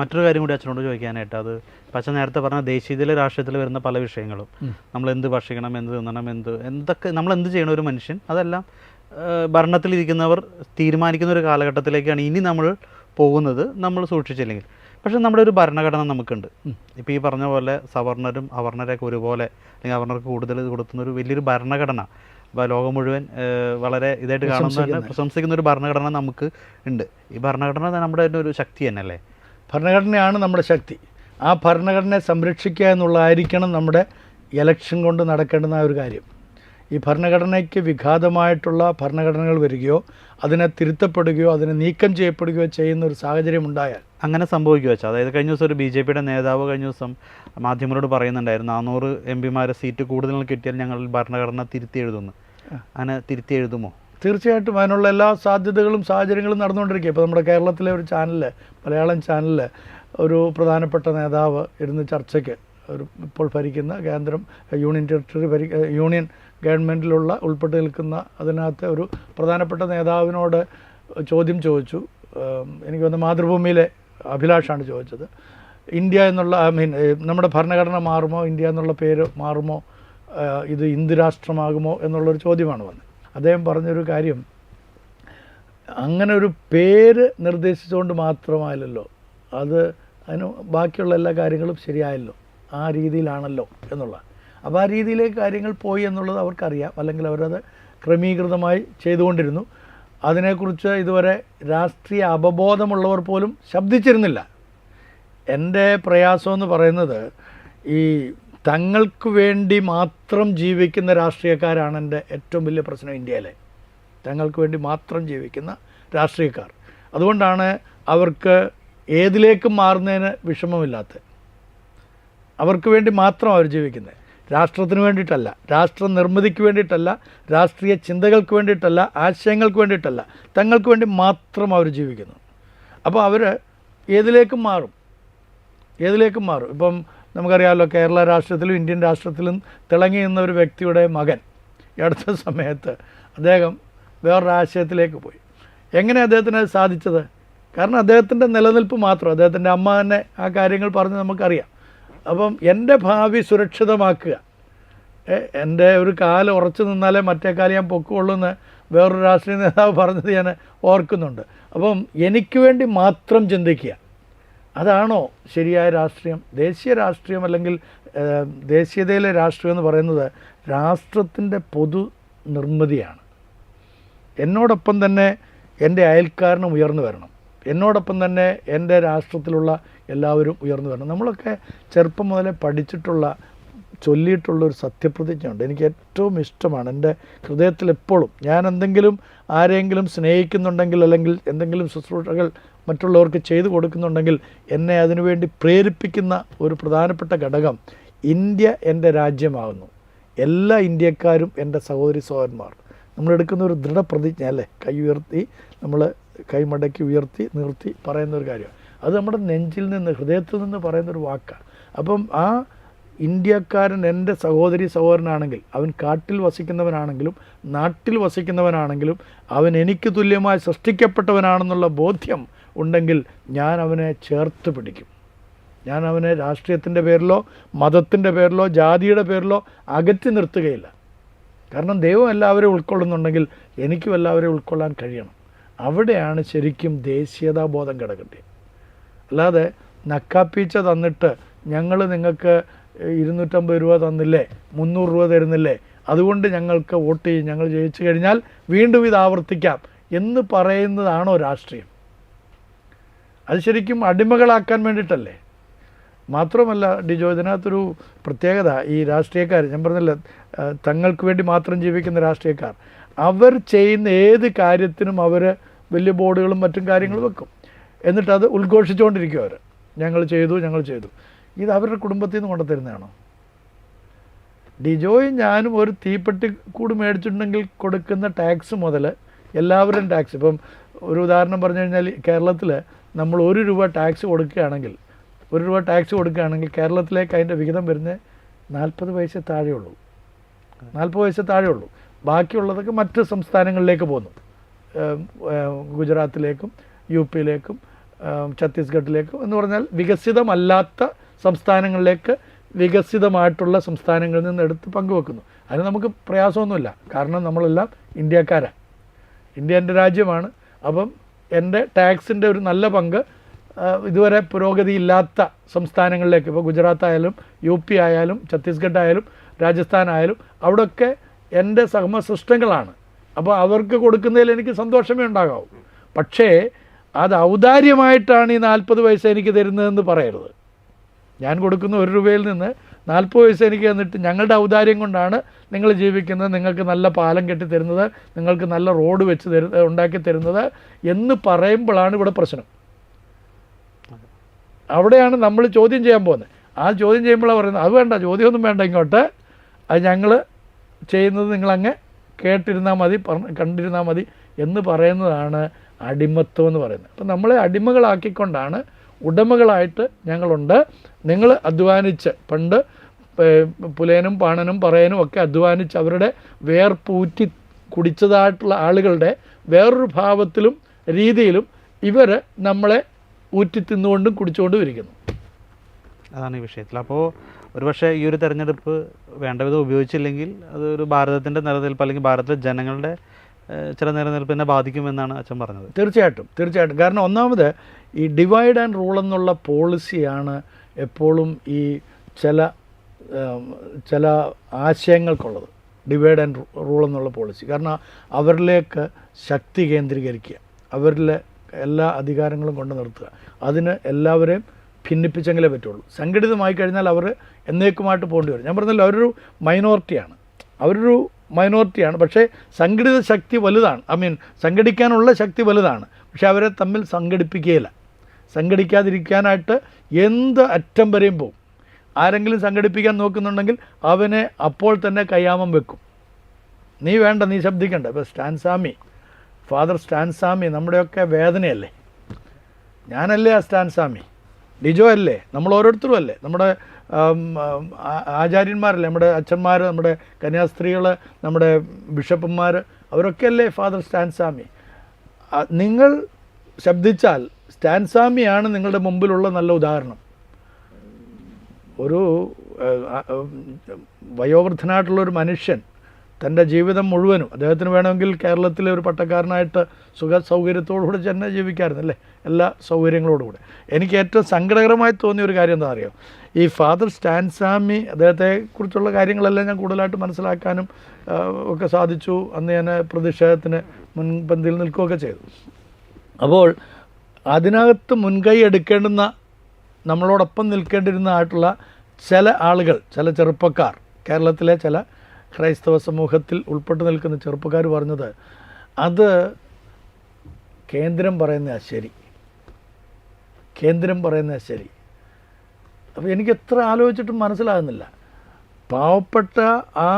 മറ്റൊരു കാര്യം കൂടി അച്ഛനോട് ചോദിക്കാനായിട്ട് അത് പക്ഷെ നേരത്തെ പറഞ്ഞ ദേശീയതയിലെ രാഷ്ട്രീയത്തിൽ വരുന്ന പല വിഷയങ്ങളും. നമ്മൾ എന്ത് ഭക്ഷിക്കണം എന്ത് തിന്നണം എന്ത് എന്തൊക്കെ നമ്മൾ എന്ത് ചെയ്യണം ഒരു മനുഷ്യൻ അതെല്ലാം ഭരണത്തിലിരിക്കുന്നവർ തീരുമാനിക്കുന്ന ഒരു കാലഘട്ടത്തിലേക്കാണ് ഇനി നമ്മൾ പോകുന്നത് നമ്മൾ സൂക്ഷിച്ചില്ലെങ്കിൽ. പക്ഷേ നമ്മുടെ ഒരു ഭരണഘടന നമുക്കുണ്ട്. ഇപ്പോൾ ഈ പറഞ്ഞ പോലെ സവർണരും അവർണരൊക്കെ ഒരുപോലെ അല്ലെങ്കിൽ അവർണർക്ക് കൂടുതൽ കൊടുക്കുന്ന ഒരു വലിയൊരു ഭരണഘടന അപ്പോൾ ലോകം മുഴുവൻ വളരെ ഇതായിട്ട് കാണുന്ന പ്രശംസിക്കുന്ന ഒരു ഭരണഘടന നമുക്ക് ഉണ്ട്. ഈ ഭരണഘടന നമ്മുടെ തന്നെ ഒരു ശക്തി തന്നെ അല്ലേ ഭരണഘടനയാണ് നമ്മുടെ ശക്തി. ആ ഭരണഘടനയെ സംരക്ഷിക്കുക എന്നുള്ളതായിരിക്കണം നമ്മുടെ ഇലക്ഷൻ കൊണ്ട് നടക്കേണ്ടുന്ന ഒരു കാര്യം. ഈ ഭരണഘടനയ്ക്ക് വിഘാതമായിട്ടുള്ള ഭരണഘടനകൾ വരികയോ അതിനെ തിരുത്തപ്പെടുകയോ അതിനെ നീക്കം ചെയ്യപ്പെടുകയോ ചെയ്യുന്ന ഒരു സാഹചര്യം ഉണ്ടായാൽ അങ്ങനെ സംഭവിക്കുക വെച്ചാൽ അതായത് കഴിഞ്ഞ ദിവസം ഒരു ബി ജെ പിയുടെ നേതാവ് കഴിഞ്ഞ ദിവസം മാധ്യമങ്ങളോട് പറയുന്നുണ്ടായിരുന്നു നാനൂറ് എം പിമാരെ സീറ്റ് കൂടുതൽ കിട്ടിയാൽ ഞങ്ങൾ ഭരണഘടന തിരുത്തി എഴുതുന്നു അങ്ങനെ തിരുത്തി എഴുതുമോ? തീർച്ചയായിട്ടും അതിനുള്ള എല്ലാ സാധ്യതകളും സാഹചര്യങ്ങളും നടന്നുകൊണ്ടിരിക്കുക ഇപ്പോൾ നമ്മുടെ കേരളത്തിലെ ഒരു ചാനലിൽ മലയാളം ചാനലിൽ ഒരു പ്രധാനപ്പെട്ട നേതാവ് ഇരുന്ന് ചർച്ചയ്ക്ക് ഒരു ഇപ്പോൾ ഭരിക്കുന്ന കേന്ദ്രം യൂണിയൻ ടെറിട്ടറി ഭരി യൂണിയൻ ഗവൺമെന്റിലുള്ള ഉൾപ്പെട്ട് നിൽക്കുന്ന അതിനകത്ത് ഒരു പ്രധാനപ്പെട്ട നേതാവിനോട് ചോദ്യം ചോദിച്ചു. എനിക്ക് വന്ന മാതൃഭൂമിയിലെ അഭിലാഷാണ് ചോദിച്ചത്. ഇന്ത്യ എന്നുള്ള ഐ മീൻ നമ്മുടെ ഭരണഘടന മാറുമോ ഇന്ത്യ എന്നുള്ള പേര് മാറുമോ ഇത് ഹിന്ദു രാഷ്ട്രമാകുമോ എന്നുള്ളൊരു ചോദ്യമാണ് വന്നത്. അദ്ദേഹം പറഞ്ഞൊരു കാര്യം. അങ്ങനെ ഒരു പേര് നിർദ്ദേശിച്ചുകൊണ്ട് മാത്രമായല്ലോ അത് അതിന് ബാക്കിയുള്ള എല്ലാ കാര്യങ്ങളും ശരിയായല്ലോ. ആ രീതിയിലാണല്ലോ എന്നുള്ള. അപ്പോൾ ആ രീതിയിലേക്ക് കാര്യങ്ങൾ പോയി എന്നുള്ളത് അവർക്കറിയാം. അല്ലെങ്കിൽ അവരത് ക്രമീകൃതമായി ചെയ്തുകൊണ്ടിരുന്നു. അതിനെക്കുറിച്ച് ഇതുവരെ രാഷ്ട്രീയ അപബോധമുള്ളവർ പോലും ശബ്ദിച്ചിരുന്നില്ല. എന്റെ പ്രയാസമെന്ന് പറയുന്നത് ഈ തങ്ങൾക്ക് വേണ്ടി മാത്രം ജീവിക്കുന്ന രാഷ്ട്രീയക്കാരാണ് എന്റെ ഏറ്റവും വലിയ പ്രശ്നം ഇന്ത്യയിലെ. തങ്ങൾക്ക് വേണ്ടി മാത്രം ജീവിക്കുന്ന രാഷ്ട്രീയക്കാർ. അതുകൊണ്ടാണ് അവർക്ക് ഏതിലേക്കും മാറുന്നതിന് വിഷമമില്ലാത്ത അവർക്ക് വേണ്ടി മാത്രം അവർ ജീവിക്കുന്നത്. രാഷ്ട്രത്തിന് വേണ്ടിയിട്ടല്ല രാഷ്ട്ര നിർമ്മിതിക്ക് വേണ്ടിയിട്ടല്ല രാഷ്ട്രീയ ചിന്തകൾക്ക് വേണ്ടിയിട്ടല്ല ആശയങ്ങൾക്ക് വേണ്ടിയിട്ടല്ല തങ്ങൾക്ക് വേണ്ടി മാത്രം അവർ ജീവിക്കുന്നു. അപ്പോൾ അവർ ഏതിലേക്കും മാറും. ഏതിലേക്കും മാറും. ഇപ്പം നമുക്കറിയാമല്ലോ കേരള രാഷ്ട്രത്തിലും ഇന്ത്യൻ രാഷ്ട്രത്തിലും തിളങ്ങി നിന്ന ഒരു വ്യക്തിയുടെ മകൻ ഈ അടുത്ത സമയത്ത് അദ്ദേഹം വേറൊരു ആശയത്തിലേക്ക് പോയി. എങ്ങനെ അദ്ദേഹത്തിന് സാധിച്ചത്? കാരണം അദ്ദേഹത്തിന്റെ നിലനിൽപ്പ് മാത്രം അദ്ദേഹത്തിന്റെ അമ്മ തന്നെ ആ കാര്യങ്ങൾ പറഞ്ഞ് നമുക്കറിയാം. അപ്പം എന്റെ ഭാവി സുരക്ഷിതമാക്കുക. എന്റെ ഒരു കാൽ ഉറച്ചു നിന്നാലേ മറ്റേ കാലം ഞാൻ പൊക്കുള്ളൂ എന്ന് വേറൊരു രാഷ്ട്രീയ നേതാവ് പറഞ്ഞത് ഞാൻ ഓർക്കുന്നുണ്ട്. അപ്പം എനിക്ക് വേണ്ടി മാത്രം ചിന്തിക്കുക. അതാണോ ശരിയായ രാഷ്ട്രീയം? ദേശീയ രാഷ്ട്രീയം അല്ലെങ്കിൽ ദേശീയതയിലെ രാഷ്ട്രീയം എന്ന് പറയുന്നത് രാഷ്ട്രത്തിന്റെ പൊതു നിർമ്മിതിയാണ്. എന്നോടൊപ്പം തന്നെ എന്റെ അയൽക്കാരനും ഉയർന്നു വരണം. എന്നോടൊപ്പം തന്നെ എന്റെ രാഷ്ട്രത്തിലുള്ള എല്ലാവരും ഉയർന്നു വരണം. നമ്മളൊക്കെ ചെറുപ്പം മുതലേ പഠിച്ചിട്ടുള്ള ചൊല്ലിയിട്ടുള്ള ഒരു സത്യപ്രതിജ്ഞയുണ്ട്. എനിക്ക് ഏറ്റവും ഇഷ്ടമാണ്. എന്റെ ഹൃദയത്തിൽ എപ്പോഴും ഞാൻ എന്തെങ്കിലും ആരെങ്കിലും സ്നേഹിക്കുന്നുണ്ടെങ്കിൽ അല്ലെങ്കിൽ എന്തെങ്കിലും ശുശ്രൂഷകൾ മറ്റുള്ളവർക്ക് ചെയ്തു കൊടുക്കുന്നുണ്ടെങ്കിൽ എന്നെ അതിനുവേണ്ടി പ്രേരിപ്പിക്കുന്ന ഒരു പ്രധാനപ്പെട്ട ഘടകം ഇന്ത്യ എന്റെ രാജ്യമാകുന്നു. എല്ലാ ഇന്ത്യക്കാരും എന്റെ സഹോദരി സഹോദരന്മാർ. നമ്മളെടുക്കുന്ന ഒരു ദൃഢപ്രതിജ്ഞ അല്ലേ? കൈ ഉയർത്തി നമ്മൾ കൈമടക്കി ഉയർത്തി നിർത്തി പറയുന്ന ഒരു കാര്യമാണ്. അത് നമ്മുടെ നെഞ്ചിൽ നിന്ന് ഹൃദയത്തിൽ നിന്ന് പറയുന്നൊരു വാക്കാണ്. അപ്പം ആ ഇന്ത്യക്കാരൻ എന്റെ സഹോദരി സഹോദരനാണെങ്കിൽ അവൻ കാട്ടിൽ വസിക്കുന്നവനാണെങ്കിലും നാട്ടിൽ വസിക്കുന്നവനാണെങ്കിലും അവൻ എനിക്ക് തുല്യമായി സൃഷ്ടിക്കപ്പെട്ടവനാണെന്നുള്ള ബോധ്യം ഉണ്ടെങ്കിൽ ഞാൻ അവനെ ചേർത്ത് പിടിക്കും. ഞാൻ അവനെ രാഷ്ട്രീയത്തിന്റെ പേരിലോ മതത്തിന്റെ പേരിലോ ജാതിയുടെ പേരിലോ അകറ്റി നിർത്തുകയില്ല. കാരണം ദൈവം എല്ലാവരെയും ഉൾക്കൊള്ളുന്നുണ്ടെങ്കിൽ എനിക്കും എല്ലാവരെയും ഉൾക്കൊള്ളാൻ കഴിയണം. അവിടെയാണ് ശരിക്കും ദേശീയതാബോധം കിടക്കേണ്ടത്. അല്ലാതെ നക്കാപ്പീച്ച തന്നിട്ട് ഞങ്ങൾ നിങ്ങൾക്ക് ഇരുന്നൂറ്റമ്പത് രൂപ തന്നില്ലേ? മുന്നൂറ് രൂപ തരുന്നില്ലേ? അതുകൊണ്ട് ഞങ്ങൾക്ക് വോട്ട് ചെയ്യും. ഞങ്ങൾ ജയിച്ചു കഴിഞ്ഞാൽ വീണ്ടും ഇത് ആവർത്തിക്കാം എന്ന് പറയുന്നതാണോ രാഷ്ട്രീയം? അത് ശരിക്കും അടിമകളാക്കാൻ വേണ്ടിയിട്ടല്ലേ? മാത്രമല്ല ഡിജോ ഇതിനകത്തൊരു പ്രത്യേകത. ഈ രാഷ്ട്രീയക്കാർ ഞാൻ പറഞ്ഞില്ല തങ്ങൾക്ക് വേണ്ടി മാത്രം ജീവിക്കുന്ന രാഷ്ട്രീയക്കാർ അവർ ചെയ്യുന്ന ഏത് കാര്യത്തിനും അവർ വലിയ ബോർഡുകളും മറ്റും കാര്യങ്ങളും വെക്കും. എന്നിട്ട് അത് ഉദ്ഘോഷിച്ചുകൊണ്ടിരിക്കും അവർ ഞങ്ങൾ ചെയ്തു ഞങ്ങൾ ചെയ്തു. ഇത് അവരുടെ കുടുംബത്തിൽ നിന്ന് കൊണ്ടുത്തരുന്നതാണോ ഡിജോയും ഞാനും ഒരു തീപ്പെട്ടി കൂട് മേടിച്ചിട്ടുണ്ടെങ്കിൽ കൊടുക്കുന്ന ടാക്സ് മുതൽ എല്ലാവരും ടാക്സ്. ഇപ്പം ഒരു ഉദാഹരണം പറഞ്ഞു കഴിഞ്ഞാൽ കേരളത്തിൽ നമ്മൾ ഒരു രൂപ ടാക്സ് കൊടുക്കുകയാണെങ്കിൽ ഒരു രൂപ ടാക്സ് കൊടുക്കുകയാണെങ്കിൽ കേരളത്തിലേക്ക് അതിന്റെ വിഹിതം വരുന്ന നാൽപ്പത് പൈസ താഴെയുള്ളൂ. നാൽപ്പത് പൈസ താഴെയുള്ളൂ. ബാക്കിയുള്ളതൊക്കെ മറ്റ് സംസ്ഥാനങ്ങളിലേക്ക് പോകുന്നു. ഗുജറാത്തിലേക്കും യു പിയിലേക്കും ഛത്തീസ്ഗഡിലേക്കും എന്ന് പറഞ്ഞാൽ വികസിതമല്ലാത്ത സംസ്ഥാനങ്ങളിലേക്ക് വികസിതമായിട്ടുള്ള സംസ്ഥാനങ്ങളിൽ നിന്ന് എടുത്ത് പങ്കുവെക്കുന്നു. അതിന് നമുക്ക് പ്രയാസമൊന്നുമില്ല. കാരണം നമ്മളെല്ലാം ഇന്ത്യക്കാരാണ് ഇന്ത്യ എന്റെ രാജ്യമാണ്. അപ്പം എന്റെ ടാക്സിന്റെ ഒരു നല്ല പങ്ക് ഇതുവരെ പുരോഗതിയില്ലാത്ത സംസ്ഥാനങ്ങളിലേക്ക് ഇപ്പോൾ ഗുജറാത്ത് ആയാലും യു പി ആയാലും ഛത്തീസ്ഗഡ് ആയാലും രാജസ്ഥാൻ ആയാലും അവിടെയൊക്കെ എന്റെ സഹമസൃഷ്ടങ്ങളാണ്. അപ്പോൾ അവർക്ക് കൊടുക്കുന്നതിൽ എനിക്ക് സന്തോഷമേ ഉണ്ടാകാവൂ. പക്ഷേ അത് ഔദാര്യമായിട്ടാണ് ഈ നാൽപ്പത് പൈസ എനിക്ക് തരുന്നതെന്ന് പറയരുത്. ഞാൻ കൊടുക്കുന്ന ഒരു രൂപയിൽ നിന്ന് നാൽപ്പത് പൈസ എനിക്ക് തന്നിട്ട് ഞങ്ങളുടെ ഔദാര്യം കൊണ്ടാണ് നിങ്ങൾ ജീവിക്കുന്നത് നിങ്ങൾക്ക് നല്ല പാലം കെട്ടി തരുന്നത് നിങ്ങൾക്ക് നല്ല റോഡ് വെച്ച് തരു ഉണ്ടാക്കി തരുന്നത് എന്ന് പറയുമ്പോഴാണ് ഇവിടെ പ്രശ്നം. അവിടെയാണ് നമ്മൾ ചോദ്യം ചെയ്യാൻ പോകുന്നത്. ആ ചോദ്യം ചെയ്യുമ്പോഴാണ് പറയുന്നത് അത് വേണ്ട ചോദ്യമൊന്നും വേണ്ട ഇങ്ങോട്ട്. അത് ഞങ്ങൾ ചെയ്യുന്നത് നിങ്ങളങ്ങ് കേട്ടിരുന്നാൽ മതി കണ്ടിരുന്നാൽ മതി എന്ന് പറയുന്നതാണ് അടിമത്വം എന്ന് പറയുന്നത്. അപ്പം നമ്മളെ അടിമകളാക്കിക്കൊണ്ടാണ് ഉടമകളായിട്ട് ഞങ്ങളുണ്ട്. നിങ്ങൾ അധ്വാനിച്ച് പണ്ട് പുലേനും പാണനും പറയനും ഒക്കെ അധ്വാനിച്ച് അവരുടെ വേർപൂറ്റി കുടിച്ചതായിട്ടുള്ള ആളുകളുടെ വേറൊരു ഭാവത്തിലും രീതിയിലും ഇവർ നമ്മളെ ഊറ്റി തിന്നുകൊണ്ടും കുടിച്ചുകൊണ്ടും ഇരിക്കുന്നു. അതാണ് ഈ വിഷയത്തിൽ. അപ്പോൾ ഒരുപക്ഷെ ഈ ഒരു തെരഞ്ഞെടുപ്പ് വേണ്ട വിധം ഉപയോഗിച്ചില്ലെങ്കിൽ അത് ഒരു ഭാരതത്തിന്റെ നിലനിൽപ്പ് അല്ലെങ്കിൽ ഭാരതത്തിലെ ജനങ്ങളുടെ ചില നിലനിൽപ്പിനെ ബാധിക്കുമെന്നാണ് അച്ഛൻ പറഞ്ഞത്. തീർച്ചയായിട്ടും തീർച്ചയായിട്ടും. കാരണം ഒന്നാമത് ഈ ഡിവൈഡ് ആൻഡ് റൂൾ എന്നുള്ള പോളിസിയാണ് എപ്പോഴും ഈ ചില ചില ആശയങ്ങൾക്കുള്ളത്. ഡിവൈഡ് ആൻഡ് റൂൾ എന്നുള്ള പോളിസി കാരണം അവരിലേക്ക് ശക്തി കേന്ദ്രീകരിക്കുക. അവരിലെ എല്ലാ അധികാരങ്ങളും കൊണ്ടു നിർത്തുക. അതിന് എല്ലാവരെയും ഭിന്നിപ്പിച്ചെങ്കിലേ പറ്റുള്ളൂ. സംഘടിതമായി കഴിഞ്ഞാൽ അവർ എന്നേക്കുമായിട്ട് പോകേണ്ടി വരും. ഞാൻ പറഞ്ഞല്ലോ അവരൊരു മൈനോറിറ്റിയാണ് അവരൊരു മൈനോറിറ്റിയാണ്. പക്ഷേ സംഘടിത ശക്തി വലുതാണ്. ഐ മീൻ സംഘടിക്കാനുള്ള ശക്തി വലുതാണ്. പക്ഷേ അവരെ തമ്മിൽ സംഘടിപ്പിക്കുകയില്ല. സംഘടിക്കാതിരിക്കാനായിട്ട് എന്ത് അറ്റം വരെയും പോകും ആരെങ്കിലും സംഘടിപ്പിക്കാൻ നോക്കുന്നുണ്ടെങ്കിൽ അവനെ അപ്പോൾ തന്നെ കയ്യാമം വെക്കും. നീ വേണ്ട നീ ശബ്ദിക്കണ്ട. ഇപ്പോൾ സ്റ്റാൻസാമി ഫാദർ സ്റ്റാൻസാമി നമ്മുടെയൊക്കെ വേദനയല്ലേ? ഞാനല്ലേ ആ സ്റ്റാൻസാമി ഡിജോ അല്ലേ? നമ്മൾ ഓരോരുത്തരും അല്ലേ? നമ്മുടെ ആചാര്യന്മാരല്ലേ? നമ്മുടെ അച്ഛന്മാർ നമ്മുടെ കന്യാസ്ത്രീകൾ നമ്മുടെ ബിഷപ്പന്മാർ അവരൊക്കെ അല്ലേ ഫാദർ സ്റ്റാൻസാമി? നിങ്ങൾ ശബ്ദിച്ചാൽ സ്റ്റാൻസാമിയാണ് നിങ്ങളുടെ മുമ്പിലുള്ള നല്ല ഉദാഹരണം. ഒരു വയോവൃദ്ധനായിട്ടുള്ള ഒരു മനുഷ്യൻ തന്റെ ജീവിതം മുഴുവനും അദ്ദേഹത്തിന് വേണമെങ്കിൽ കേരളത്തിലെ ഒരു പട്ടക്കാരനായിട്ട് സുഖ സൗകര്യത്തോടുകൂടി തന്നെ ജീവിക്കാമായിരുന്നു അല്ലേ? എല്ലാ സൗകര്യങ്ങളോടുകൂടെ. എനിക്ക് ഏറ്റവും സങ്കടകരമായി തോന്നിയ ഒരു കാര്യം എന്താ അറിയോ ഈ ഫാദർ സ്റ്റാൻസാമി അദ്ദേഹത്തെക്കുറിച്ചുള്ള കാര്യങ്ങളെല്ലാം ഞാൻ കൂടുതലായിട്ട് മനസ്സിലാക്കാനും ഒക്കെ സാധിച്ചു. അന്ന് ഞാൻ പ്രതിഷേധത്തിന് മുൻപന്തിയിൽ നിൽക്കുകയൊക്കെ ചെയ്തു. അപ്പോൾ അതിനകത്ത് മുൻകൈ എടുക്കേണ്ടുന്ന നമ്മളോടൊപ്പം നിൽക്കേണ്ടിരുന്ന ആയിട്ടുള്ള ചില ആളുകൾ ചില ചെറുപ്പക്കാർ കേരളത്തിലെ ചില ക്രൈസ്തവ സമൂഹത്തിൽ ഉൾപ്പെട്ട് നിൽക്കുന്ന ചെറുപ്പക്കാർ പറഞ്ഞത് അത് കേന്ദ്രം പറയുന്ന ശരി. കേന്ദ്രം പറയുന്ന ശരി. അപ്പോൾ എനിക്ക് എത്ര ആലോചിച്ചിട്ടും മനസ്സിലാകുന്നില്ല. പാവപ്പെട്ട ആ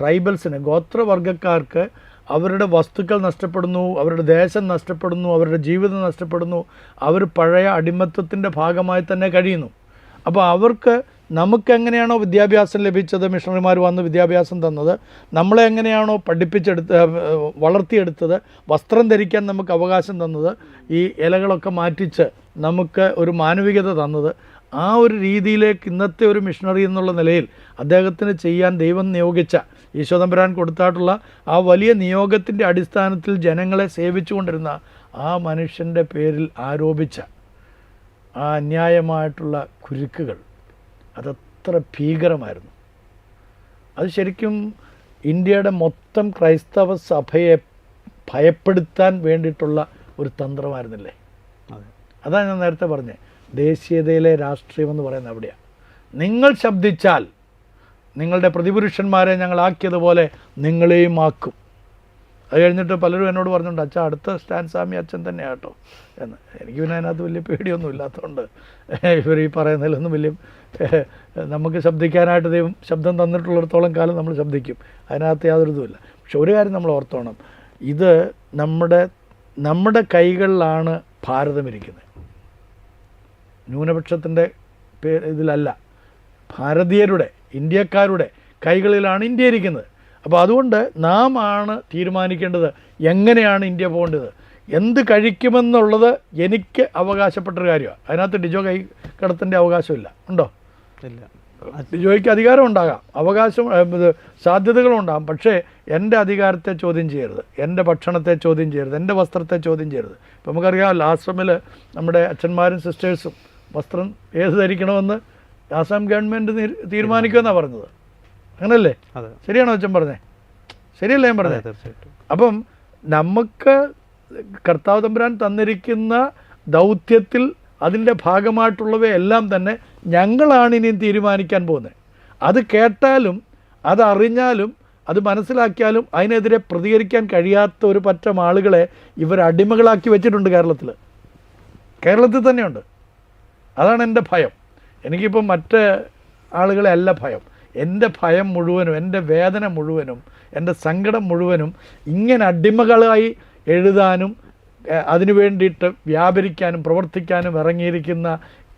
ട്രൈബൽസിന് ഗോത്രവർഗക്കാർക്ക് അവരുടെ വസ്തുക്കൾ നഷ്ടപ്പെടുന്നു അവരുടെ ദേശം നഷ്ടപ്പെടുന്നു അവരുടെ ജീവിതം നഷ്ടപ്പെടുന്നു അവർ പഴയ അടിമത്വത്തിന്റെ ഭാഗമായി തന്നെ കഴിയുന്നു. അപ്പോൾ അവർക്ക് നമുക്ക് എങ്ങനെയാണോ വിദ്യാഭ്യാസം ലഭിച്ചത് മിഷണറിമാർ വന്ന് വിദ്യാഭ്യാസം തന്നത് നമ്മളെ എങ്ങനെയാണോ പഠിപ്പിച്ചെടുത്ത് വളർത്തിയെടുത്തത് വസ്ത്രം ധരിക്കാൻ നമുക്ക് അവകാശം തന്നത് ഈ ഇലകളൊക്കെ മാറ്റിച്ച് നമുക്ക് ഒരു മാനവികത തന്നത് ആ ഒരു രീതിയിലേക്ക് ഇന്നത്തെ ഒരു മിഷണറി എന്നുള്ള നിലയിൽ അദ്ദേഹത്തിന് ചെയ്യാൻ ദൈവം നിയോഗിച്ച ഈശോദംബരാൻ കൊടുത്തായിട്ടുള്ള ആ വലിയ നിയോഗത്തിന്റെ അടിസ്ഥാനത്തിൽ ജനങ്ങളെ സേവിച്ചുകൊണ്ടിരുന്ന ആ മനുഷ്യന്റെ പേരിൽ ആരോപിച്ച ആ അന്യായമായിട്ടുള്ള കുരുക്കുകൾ. അതത്ര ഭീകരമായിരുന്നു. അത് ശരിക്കും ഇന്ത്യയുടെ മൊത്തം ക്രൈസ്തവ സഭയെ ഭയപ്പെടുത്താൻ വേണ്ടിയിട്ടുള്ള ഒരു തന്ത്രമായിരുന്നില്ലേ? അതെ. അതാണ് ഞാൻ നേരത്തെ പറഞ്ഞത് ദേശീയതയിലെ രാഷ്ട്രീയം എന്ന് പറയുന്നത് അവിടെയാണ് നിങ്ങൾ ശബ്ദിച്ചാൽ നിങ്ങളുടെ പ്രതിപുരുഷന്മാരെ ഞങ്ങളാക്കിയതുപോലെ നിങ്ങളെയും ആക്കും. അത് കഴിഞ്ഞിട്ട് പലരും എന്നോട് പറഞ്ഞിട്ടുണ്ട് അച്ഛാ അടുത്ത സ്റ്റാൻ സ്വാമി അച്ഛൻ തന്നെയാണ് കേട്ടോ എന്ന്. എനിക്ക് പിന്നെ അതിനകത്ത് വലിയ പേടിയൊന്നും ഇല്ലാത്തതുകൊണ്ട് ഇവർ ഈ പറയുന്നതിലൊന്നും വലിയ നമുക്ക് ശബ്ദിക്കാനായിട്ട് ദൈവം ശബ്ദം തന്നിട്ടുള്ളിടത്തോളം കാലം നമ്മൾ ശബ്ദിക്കും. അതിനകത്ത് യാതൊരു ഇതുമില്ല പക്ഷെ ഒരു കാര്യം നമ്മൾ ഓർത്തോണം. ഇത് നമ്മുടെ നമ്മുടെ കൈകളിലാണ് ഭാരതം ഇരിക്കുന്നത്. ന്യൂനപക്ഷത്തിന്റെ ഇതിലല്ല. ഭാരതീയരുടെ ഇന്ത്യക്കാരുടെ കൈകളിലാണ് ഇന്ത്യ ഇരിക്കുന്നത്. അപ്പോൾ അതുകൊണ്ട് നാം ആണ് തീരുമാനിക്കേണ്ടത് എങ്ങനെയാണ് ഇന്ത്യ പോകേണ്ടത്? എന്ത് കഴിക്കുമെന്നുള്ളത് എനിക്ക് അവകാശപ്പെട്ടൊരു കാര്യമാണ്. അതിനകത്ത് ഡിജോ കൈ കടത്തിന്റെ അവകാശമില്ല. ഉണ്ടോ? ഇല്ല. ഡിജോയ്ക്ക് അധികാരം ഉണ്ടാകാം. അവകാശം ഏ, ഇത് സാധ്യതകളും ഉണ്ടാകാം. പക്ഷേ എന്റെ അധികാരത്തെ ചോദ്യം ചെയ്യരുത്. എന്റെ ഭക്ഷണത്തെ ചോദ്യം ചെയ്യരുത്. എന്റെ വസ്ത്രത്തെ ചോദ്യം ചെയ്യരുത്. ഇപ്പം നമുക്കറിയാം ആശ്രമിൽ നമ്മുടെ അച്ഛന്മാരും സിസ്റ്റേഴ്സും വസ്ത്രം ഏത് ധരിക്കണമെന്ന് ആസാം ഗവൺമെന്റ് തീരുമാനിക്കുമെന്നാണ് പറഞ്ഞത്. അങ്ങനല്ലേ? ശരിയാണോ അച്ഛൻ പറഞ്ഞേ? ശരിയല്ലേ ഞാൻ പറഞ്ഞേ? തീർച്ചയായിട്ടും. അപ്പം നമുക്ക് കർത്താവ് തമ്പുരാൻ തന്നിരിക്കുന്ന ദൗത്യത്തിൽ അതിന്റെ ഭാഗമായിട്ടുള്ളവയെല്ലാം തന്നെ ഞങ്ങളാണ് ഇനിയും തീരുമാനിക്കാൻ പോകുന്നത്. അത് കേട്ടാലും അത് അറിഞ്ഞാലും അത് മനസ്സിലാക്കിയാലും അതിനെതിരെ പ്രതികരിക്കാൻ കഴിയാത്ത ഒരു പറ്റം ആളുകളെ ഇവർ അടിമകളാക്കി വെച്ചിട്ടുണ്ട് കേരളത്തിൽ കേരളത്തിൽ തന്നെയുണ്ട്. അതാണ് എന്റെ ഭയം. എനിക്കിപ്പം മറ്റ് ആളുകളെ അല്ല ഭയം. എന്റെ ഭയം മുഴുവനും എന്റെ വേദന മുഴുവനും എന്റെ സങ്കടം മുഴുവനും ഇങ്ങനെ അടിമകളായി എഴുതാനും അതിനു വേണ്ടിയിട്ട് വ്യാപരിക്കാനും പ്രവർത്തിക്കാനും ഇറങ്ങിയിരിക്കുന്ന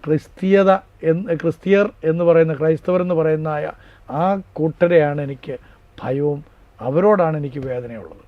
ക്രിസ്തീയത എന്ന് ക്രിസ്തീയർ എന്ന് പറയുന്ന ക്രൈസ്തവർ എന്ന് പറയുന്ന ആ കൂട്ടരെയാണ് എനിക്ക് ഭയവും അവരോടാണ് എനിക്ക് വേദനയുള്ളത്.